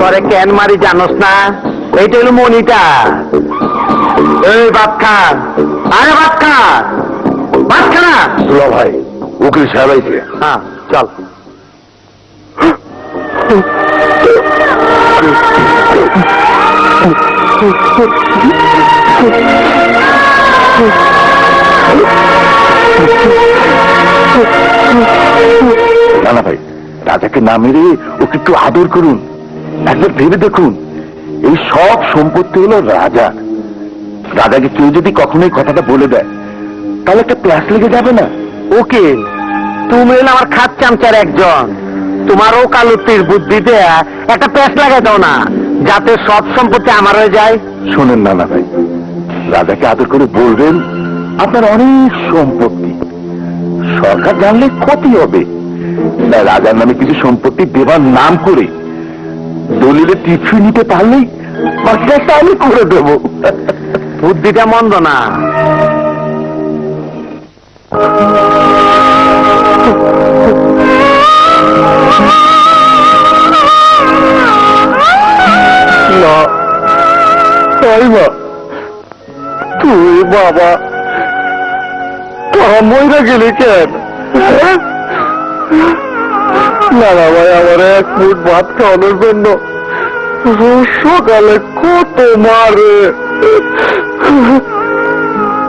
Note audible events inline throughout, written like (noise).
পরে কেন মারি জানোস না? এইটা হলো মনিটা। এই ভাত খা আরে ভাত খা ভাত খা না। দুলা ভাই উকিল সাহেব আইছে। হ্যাঁ। চল। না (laughs) রাজাকে না মেরে ওকে একটু আদর করুন। একবার ভেবে দেখুন এই সব সম্পত্তি হলো রাজা। রাজাকে কেউ যদি কখনো এই কথাটা বলে দেয় তাহলে একটা প্লাস লেগে যাবে না? ওকে তুমি হলো আমার খাত চামচার একজন। তোমার ও কালুতির বুদ্ধি দেয়া একটা পেশ লাগাই দাও না যাতে সব সম্পত্তি আমার হয়ে যায়। শোনেন না না ভাই রাজাকে আদর করে বলবেন আপনার অনেক সম্পত্তি। সরকার জানলে ক্ষতি হবে। না, রাজার নামে কিছু সম্পত্তি দেবার নাম করে দলিলে টিফি নিতে পারলেই বাকিটা আমি করে দেবো। বুদ্ধিটা মন্দ না। তাই বাবা মইরা গেলি কেন? হ্যাঁ? না ভাই, আমার এক ফুট ভাত খাওয়ানোর জন্য সকালে কত মারে।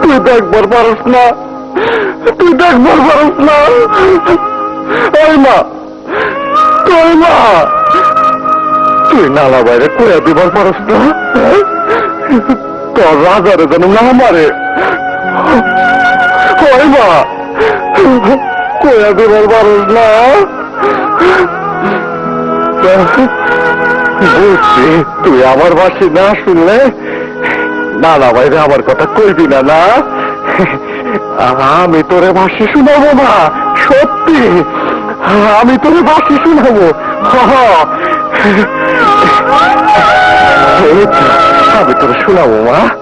তুই দেখবার পারস না, তুই দেখবার পারস না। ওই মা তুই মা, তুই নালা বাইরে কয়া দিবার পারস না? তোর রাজারে যেন না মারে। ওই মা কয়া দিবার পারস না। তুই আমার বাসি না শুনলে নালা বাইরে আমার কথা কইবি না না? আমি তোরে বাসি শুনাবো না, সত্যি। আমি তোরে বাসি শুনাবো। আমি তোরে শুনাবো, মা।